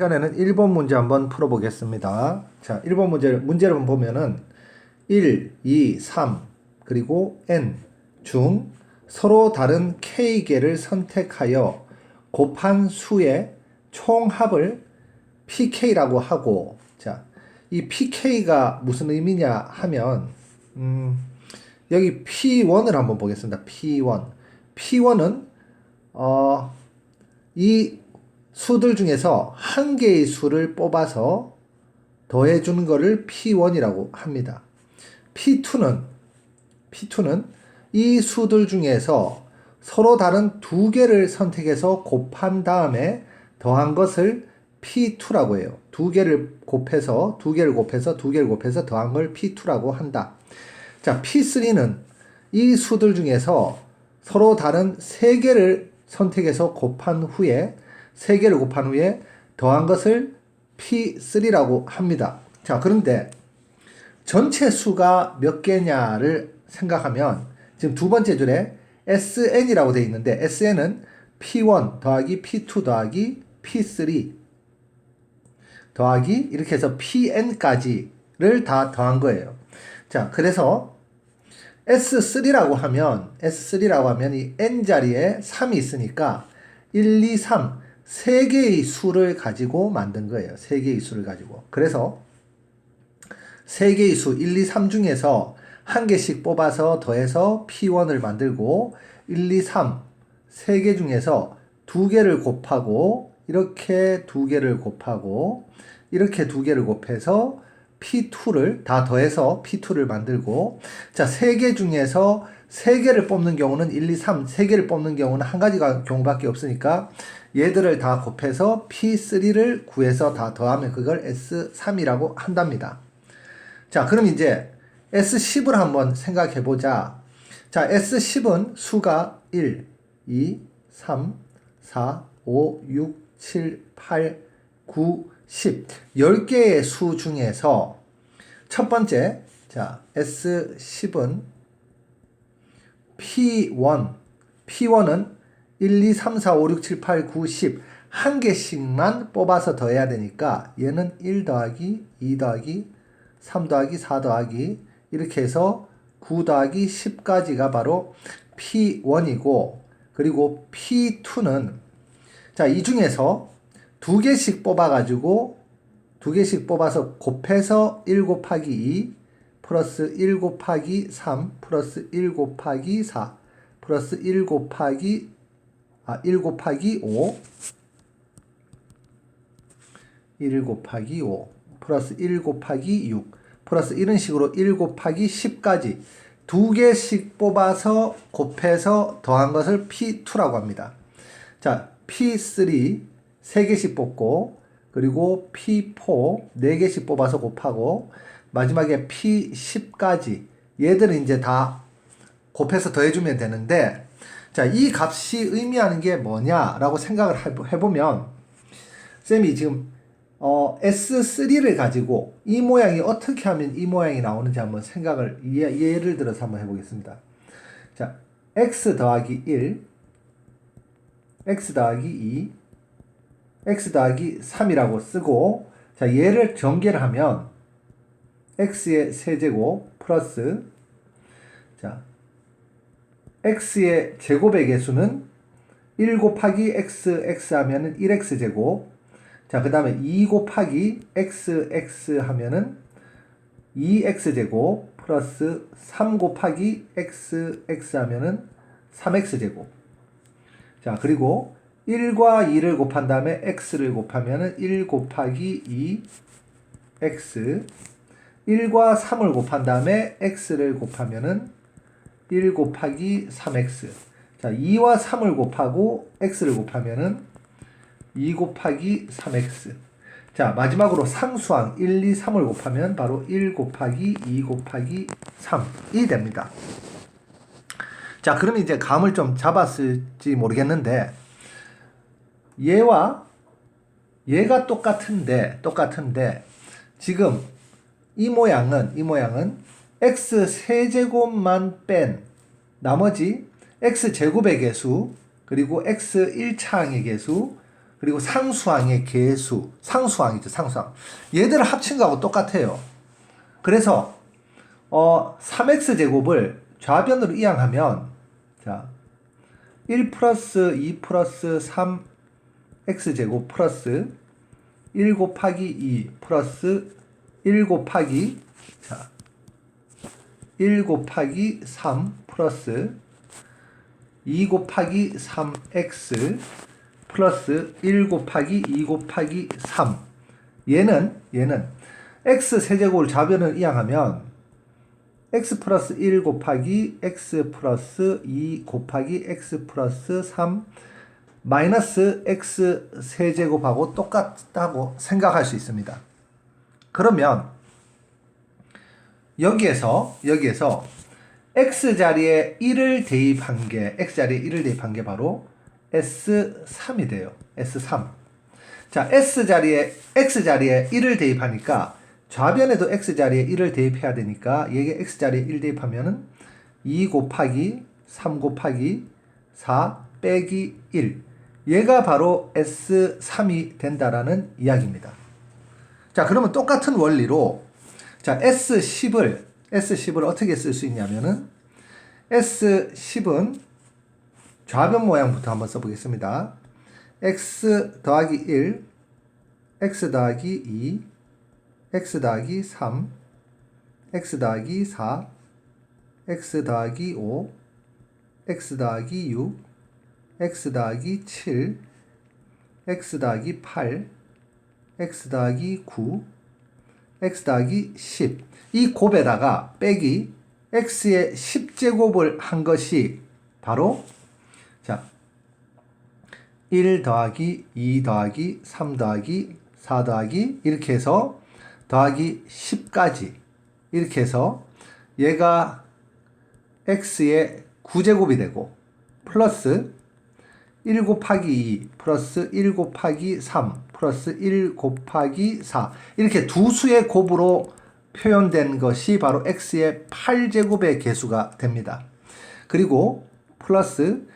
시간에는 1번 문제 한번 풀어보겠습니다. 자, 1번 문제, 문제를 보면은 1, 2, 3, 그리고 n 중 서로 다른 k개를 선택하여 곱한 수의 총합을 pk라고 하고, 자, 이 pk가 무슨 의미냐 하면, 음, 여기 p1을 한번 보겠습니다. p1. p1은, 어, 이 수들 중에서 한 개의 수를 뽑아서 더해주는 거를 P1이라고 합니다. P2는, P2는 이 수들 중에서 서로 다른 두 개를 선택해서 곱한 다음에 더한 것을 P2라고 해요. 두 개를 곱해서, 두 개를 곱해서, 두 개를 곱해서 더한 걸 P2라고 한다. 자, P3는 이 수들 중에서 서로 다른 세 개를 선택해서 곱한 후에 세 개를 곱한 후에 더한 것을 P3라고 합니다. 자, 그런데 전체 수가 몇 개냐를 생각하면 지금 두 번째 줄에 SN이라고 되어 있는데 SN은 P1 더하기 P2 더하기 P3 더하기 이렇게 해서 PN까지를 다 더한 거예요. 자, 그래서 S3라고 하면 S3라고 하면 이 N 자리에 3이 있으니까 1, 2, 3 세 개의 수를 가지고 만든 거예요. 세 개의 수를 가지고. 그래서 세 개의 수 1, 2, 3 중에서 한 개씩 뽑아서 더해서 P1을 만들고 1, 2, 3 세 개 중에서 두 개를 곱하고 이렇게 두 개를 곱하고 이렇게 두 개를 곱해서 P2를 다 더해서 P2를 만들고 자, 세 개 중에서 세 개를 뽑는 경우는 1, 2, 3, 세 개를 뽑는 경우는 한 가지가 경우밖에 없으니까 얘들을 다 곱해서 P3를 구해서 다 더하면 그걸 S3이라고 한답니다. 자, 그럼 이제 S10을 한번 생각해 보자. 자, S10은 수가 1, 2, 3, 4, 5, 6, 7, 8, 9, 10. 10개의 수 중에서 첫 번째, 자, S10은 P1, P1은 1, 2, 3, 4, 5, 6, 7, 8, 9, 10. 한 개씩만 뽑아서 더해야 되니까 얘는 1 더하기 2 더하기 3 더하기 4 더하기 이렇게 해서 9 더하기 10까지가 바로 P1이고 그리고 P2는 자, 이 중에서 두 개씩 뽑아가지고 두 개씩 뽑아서 곱해서 1 곱하기 2 플러스 1 곱하기 3 플러스 1 곱하기 4 플러스 1 곱하기 아, 1 곱하기 5 1 곱하기 5 플러스 1 곱하기 6 플러스 이런 식으로 1 곱하기 10까지 두 개씩 뽑아서 곱해서 더한 것을 P2라고 합니다. 자, P3 세 개씩 뽑고 그리고 P4 네 개씩 뽑아서 곱하고 마지막에 P10까지 얘들은 이제 다 곱해서 더해주면 되는데 자, 이 값이 의미하는 게 뭐냐라고 생각을 해보면 쌤이 지금 어, S3를 가지고 이 모양이 어떻게 하면 이 모양이 나오는지 한번 생각을 예, 예를 들어서 한번 해보겠습니다. 자, x 더하기 1, x 더하기 2, x 더하기 3이라고 쓰고 자, 얘를 전개를 하면 x의 세제곱 플러스 자, x의 제곱의 개수는 1 곱하기 x, x 하면은 1x 제곱 자, 그 다음에 2 곱하기 x, x 하면은 2x 제곱 플러스 3 곱하기 x, x 하면은 3x 제곱. 자, 그리고 1과 2를 곱한 다음에 x를 곱하면은 1 곱하기 2 x 1과 3을 곱한 다음에 x를 곱하면은 1 곱하기 3x 자 2와 3을 곱하고 x를 곱하면은 2 곱하기 3x. 자, 마지막으로 상수항 1, 2, 3을 곱하면 바로 1 곱하기 2 곱하기 3이 됩니다. 자, 그럼 이제 감을 좀 잡았을지 모르겠는데, 얘와 얘가 똑같은데, 똑같은데, 지금 이 모양은, 이 모양은 x 세제곱만 뺀 나머지 x 제곱의 개수, 그리고 x 1차항의 개수, 그리고 상수항의 개수, 상수항이죠, 상수항. 얘들을 합친 거하고 똑같아요. 그래서 어 3x 제곱을 좌변으로 이항하면 자, 1 플러스 2 플러스 3x 제곱 플러스 1 곱하기 2 플러스 1 곱하기 자, 1 곱하기 3 플러스 2 곱하기 3x 플러스 1 곱하기 2 곱하기 3 얘는 얘는 x 세제곱을 좌변을 이항하면 x 플러스 1 곱하기 x 플러스 2 곱하기 x 플러스 3 마이너스 x 세제곱하고 똑같다고 생각할 수 있습니다. 그러면 여기에서 여기에서 x 자리에 1을 대입한 게 x 자리에 1을 대입한 게 바로 S3이 돼요. S3. 자, S 자리에 x 자리에 1을 대입하니까 좌변에도 x 자리에 1을 대입해야 되니까 얘게 x 자리에 1 대입하면은 2 곱하기 3 곱하기 4 빼기 1. 얘가 바로 S3이 된다라는 이야기입니다. 자, 그러면 똑같은 원리로 자, S10을 S10을 어떻게 쓸 수 있냐면은 S10은 좌변 모양부터 한번 써보겠습니다. x 더하기 1, x 더하기 2, x 더하기 3, x 더하기 4, x 더하기 5, x 더하기 6, x 더하기 7, x 더하기 8, x 더하기 9, x 더하기 10. 이 곱에다가 빼기 x의 10제곱을 한 것이 바로 자, 1 더하기 2 더하기 3 더하기 4 더하기 이렇게 해서 더하기 10까지 이렇게 해서 얘가 x의 9제곱이 되고 플러스 1 곱하기 2 플러스 1 곱하기 3 플러스 1 곱하기 4 이렇게 두 수의 곱으로 표현된 것이 바로 x의 8제곱의 개수가 됩니다. 그리고 플러스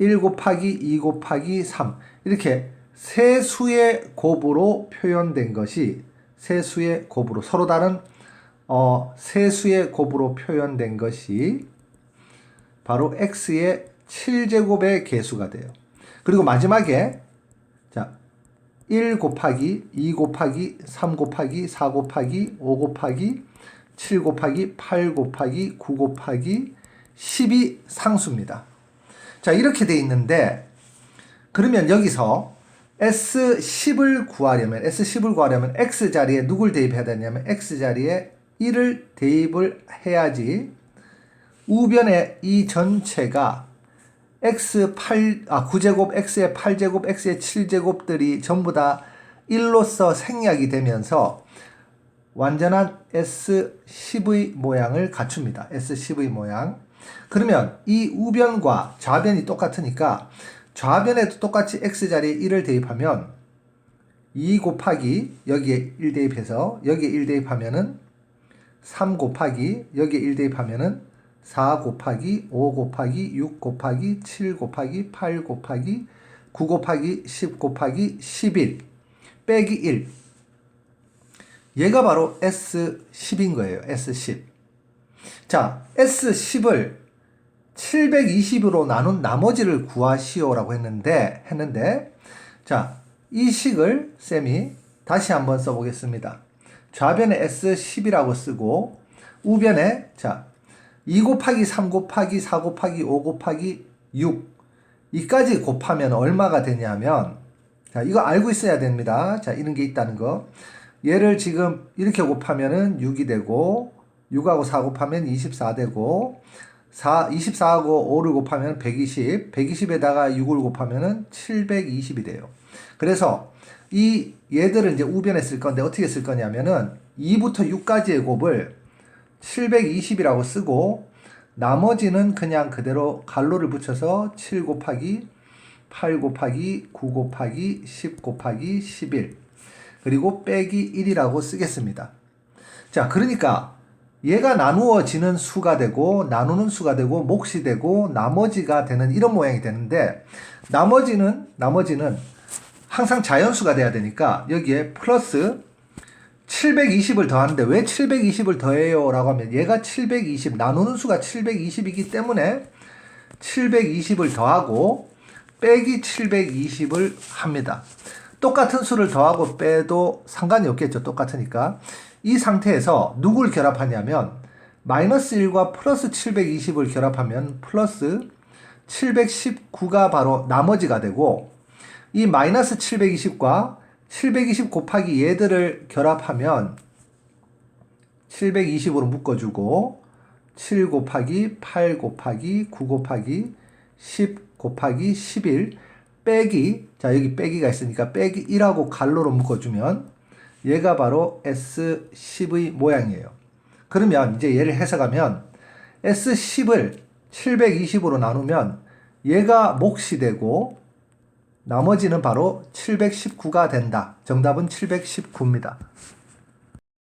1 곱하기 2 곱하기 3 이렇게 세 수의 곱으로 표현된 것이 세 수의 곱으로 서로 다른 어, 세 수의 곱으로 표현된 것이 바로 x의 7제곱의 개수가 돼요. 그리고 마지막에 자, 1 곱하기 2 곱하기 3 곱하기 4 곱하기 5 곱하기 7 곱하기 8 곱하기 9 곱하기 10이 상수입니다. 자, 이렇게 돼 있는데 그러면 여기서 S10을 구하려면 S10을 구하려면 X 자리에 누굴 대입해야 되냐면 X 자리에 1을 대입을 해야지 우변의 이 전체가 x8 아 9제곱 x의 8제곱 x의 7제곱들이 전부 다 1로서 생략이 되면서 완전한 S10의 모양을 갖춥니다. S10의 모양. 그러면 이 우변과 좌변이 똑같으니까 좌변에도 똑같이 x 자리에 1을 대입하면 2 곱하기 여기에 1 대입해서 여기에 1 대입하면은 3 곱하기 여기에 1 대입하면은 4 곱하기 5 곱하기 6 곱하기 7 곱하기 8 곱하기 9 곱하기 10 곱하기 11 빼기 1 얘가 바로 S10인 거예요. S10. 자, S10을 720으로 나눈 나머지를 구하시오라고 했는데, 했는데, 자, 이 식을 쌤이 다시 한번 써 보겠습니다. 좌변에 S10이라고 쓰고, 우변에, 자, 2 곱하기 3 곱하기 4 곱하기 5 곱하기 6. 이까지 곱하면 얼마가 되냐면, 자, 이거 알고 있어야 됩니다. 자, 이런 게 있다는 거. 얘를 지금 이렇게 곱하면은 6이 되고, 6하고 4 곱하면 24 되고, 4, 24하고 5를 곱하면 120, 120에다가 6을 곱하면은 720이 돼요. 그래서 이 얘들을 이제 우변에 쓸 건데 어떻게 쓸 거냐면은 2부터 6까지의 곱을 720이라고 쓰고 나머지는 그냥 그대로 갈로를 붙여서 7 곱하기 8 곱하기 9 곱하기 10 곱하기 11 그리고 빼기 1이라고 쓰겠습니다. 자, 그러니까 얘가 나누어지는 수가 되고 나누는 수가 되고 몫이 되고 나머지가 되는 이런 모양이 되는데 나머지는 나머지는 항상 자연수가 돼야 되니까 여기에 플러스 720을 더하는데 왜 720을 더해요? 라고 하면 얘가 720 나누는 수가 720이기 때문에 720을 더하고 빼기 720을 합니다. 똑같은 수를 더하고 빼도 상관이 없겠죠. 똑같으니까. 이 상태에서 누굴 결합하냐면 마이너스 1과 플러스 720을 결합하면 플러스 719가 바로 나머지가 되고 이 마이너스 720과 720 곱하기 얘들을 결합하면 720으로 묶어주고 7 곱하기 8 곱하기 9 곱하기 10 곱하기 11 빼기 자 여기 빼기가 있으니까 빼기 1하고 갈로로 묶어주면 얘가 바로 S10의 모양이에요. 그러면 이제 얘를 해석하면 S10을 720으로 나누면 얘가 몫이 되고 나머지는 바로 719가 된다. 정답은 719입니다.